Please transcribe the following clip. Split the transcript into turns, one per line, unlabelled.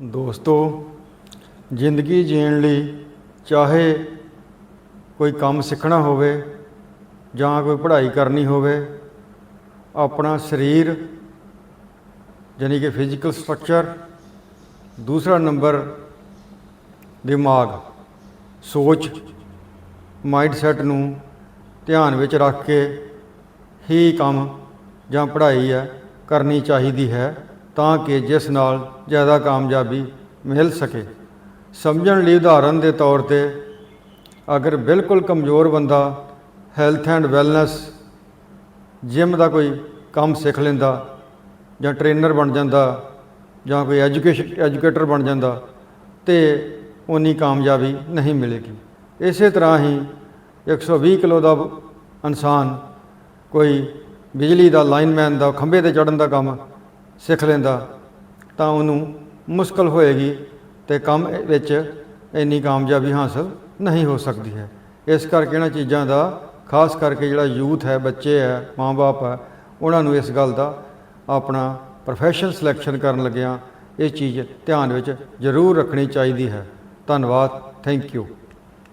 ਦੋਸਤੋ, ਜ਼ਿੰਦਗੀ ਜੀਣ ਲਈ ਚਾਹੇ ਕੋਈ ਕੰਮ ਸਿੱਖਣਾ ਹੋਵੇ ਜਾਂ ਕੋਈ ਪੜ੍ਹਾਈ ਕਰਨੀ ਹੋਵੇ, ਆਪਣਾ ਸਰੀਰ ਯਾਨੀ ਕਿ ਫਿਜ਼ੀਕਲ ਸਟਰਕਚਰ ਦੂਸਰਾ ਨੰਬਰ ਦਿਮਾਗ, ਸੋਚ ਮਾਈਂਡਸੈਟ ਨੂੰ ਧਿਆਨ ਵਿੱਚ ਰੱਖ ਕੇ ਹੀ ਕੰਮ ਜਾਂ ਪੜ੍ਹਾਈ ਹੈ ਕਰਨੀ ਚਾਹੀਦੀ ਹੈ। ਤਾਂ ਕਿ ਜਿਸ ਨਾਲ ਜ਼ਿਆਦਾ ਕਾਮਯਾਬੀ ਮਿਲ ਸਕੇ। ਸਮਝਣ ਲਈ ਉਦਾਹਰਨ ਦੇ ਤੌਰ ਤੇ, ਅਗਰ ਬਿਲਕੁਲ ਕਮਜ਼ੋਰ ਬੰਦਾ ਹੈਲਥ ਐਂਡ ਵੈਲਨੈਸ ਜਿਮ ਦਾ ਕੋਈ ਕੰਮ ਸਿੱਖ ਲੈਂਦਾ ਜਾਂ ਟ੍ਰੇਨਰ ਬਣ ਜਾਂਦਾ ਜਾਂ ਕੋਈ ਐਜੂਕੇਸ਼ਨ ਐਜੂਕੇਟਰ ਬਣ ਜਾਂਦਾ, ਤੇ ਉਨੀ ਕਾਮਯਾਬੀ ਨਹੀਂ ਮਿਲੇਗੀ। ਇਸੇ ਤਰ੍ਹਾਂ ਹੀ 120 ਕਿਲੋ ਦਾ ਇਨਸਾਨ ਕੋਈ ਬਿਜਲੀ ਦਾ ਲਾਈਨਮੈਨ ਦਾ ਖੰਭੇ ਤੇ ਚੜਨ ਦਾ ਕੰਮ ਸਿੱਖ ਲੈਂਦਾ ਤਾਂ ਉਹਨੂੰ ਮੁਸ਼ਕਲ ਹੋਏਗੀ ਤੇ ਕੰਮ ਵਿੱਚ ਇੰਨੀ ਕਾਮਯਾਬੀ ਹਾਸਲ ਨਹੀਂ ਹੋ ਸਕਦੀ ਹੈ। ਇਸ ਕਰਕੇ ਇਹਨਾਂ ਚੀਜ਼ਾਂ ਦਾ ਖਾਸ ਕਰਕੇ ਜਿਹੜਾ ਯੂਥ ਹੈ, ਬੱਚੇ ਹੈ, ਮਾਂ-ਬਾਪ ਹੈ, ਉਹਨਾਂ ਨੂੰ ਇਸ ਗੱਲ ਦਾ ਆਪਣਾ ਪ੍ਰੋਫੈਸ਼ਨ ਸਿਲੈਕਸ਼ਨ ਕਰਨ ਲੱਗਿਆਂ ਇਹ ਚੀਜ਼ ਧਿਆਨ ਵਿੱਚ ਜ਼ਰੂਰ ਰੱਖਣੀ ਚਾਹੀਦੀ ਹੈ। ਧੰਨਵਾਦ। Thank you